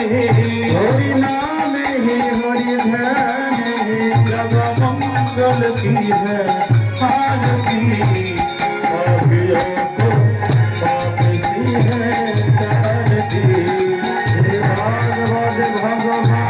হরি নাম হে হরি ধ্যান হে জব মঙ্গল কি হে আরতি অভিয়ো কো পাপি হে তারতি হে ভাগবত ভগবান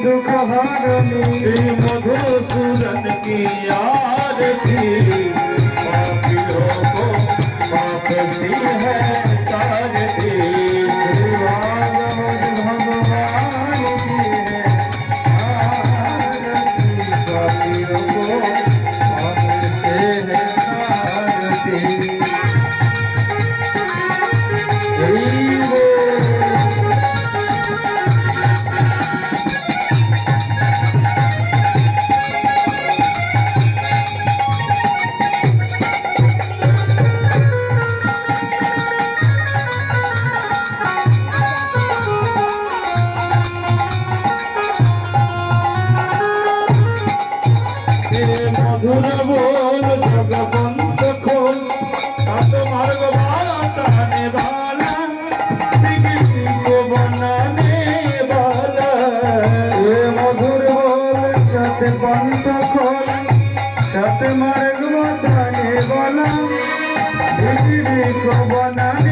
दुख हरनी श्री मधुसूदन की आरती ভোলা মতানে বলা বিক্রি কবনানে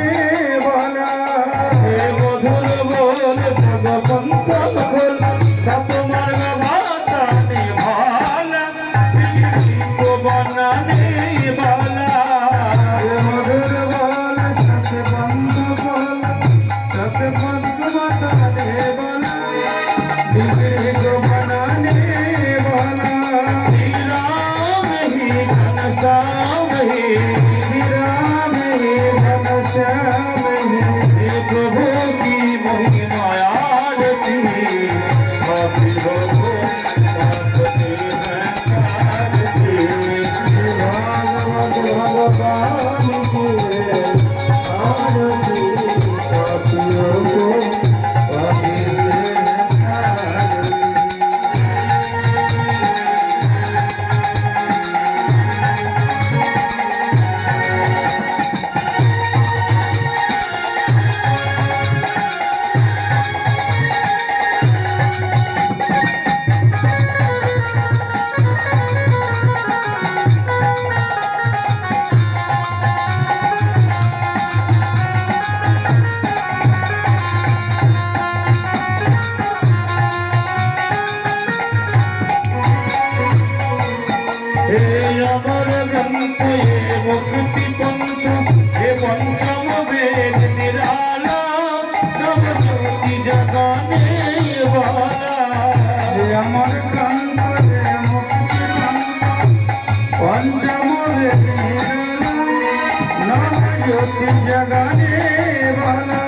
जगने वाला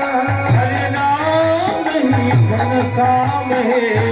हरि नाम ही घनश्याम है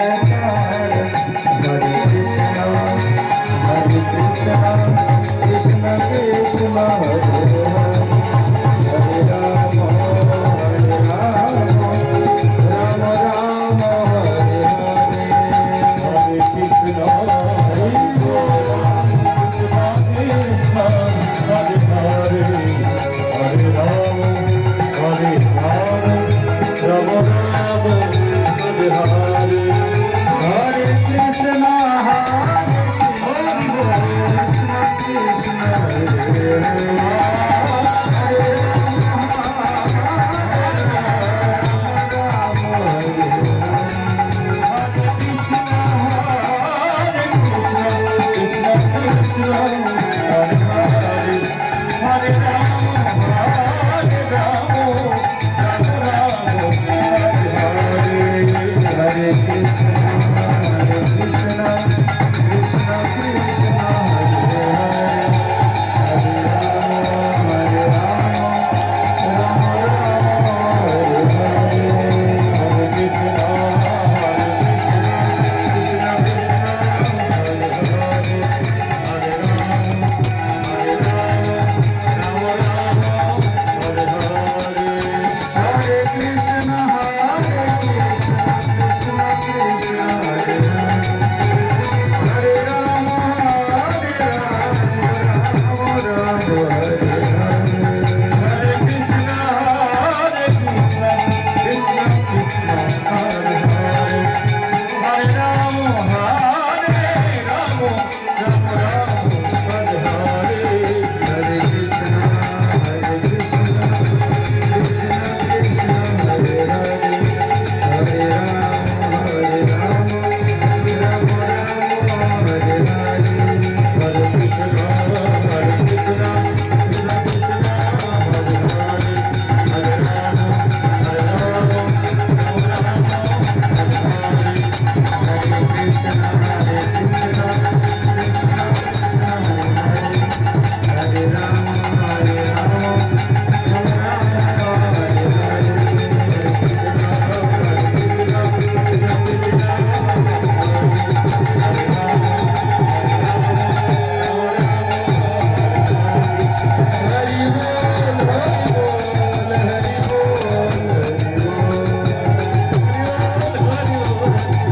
Hallelujah.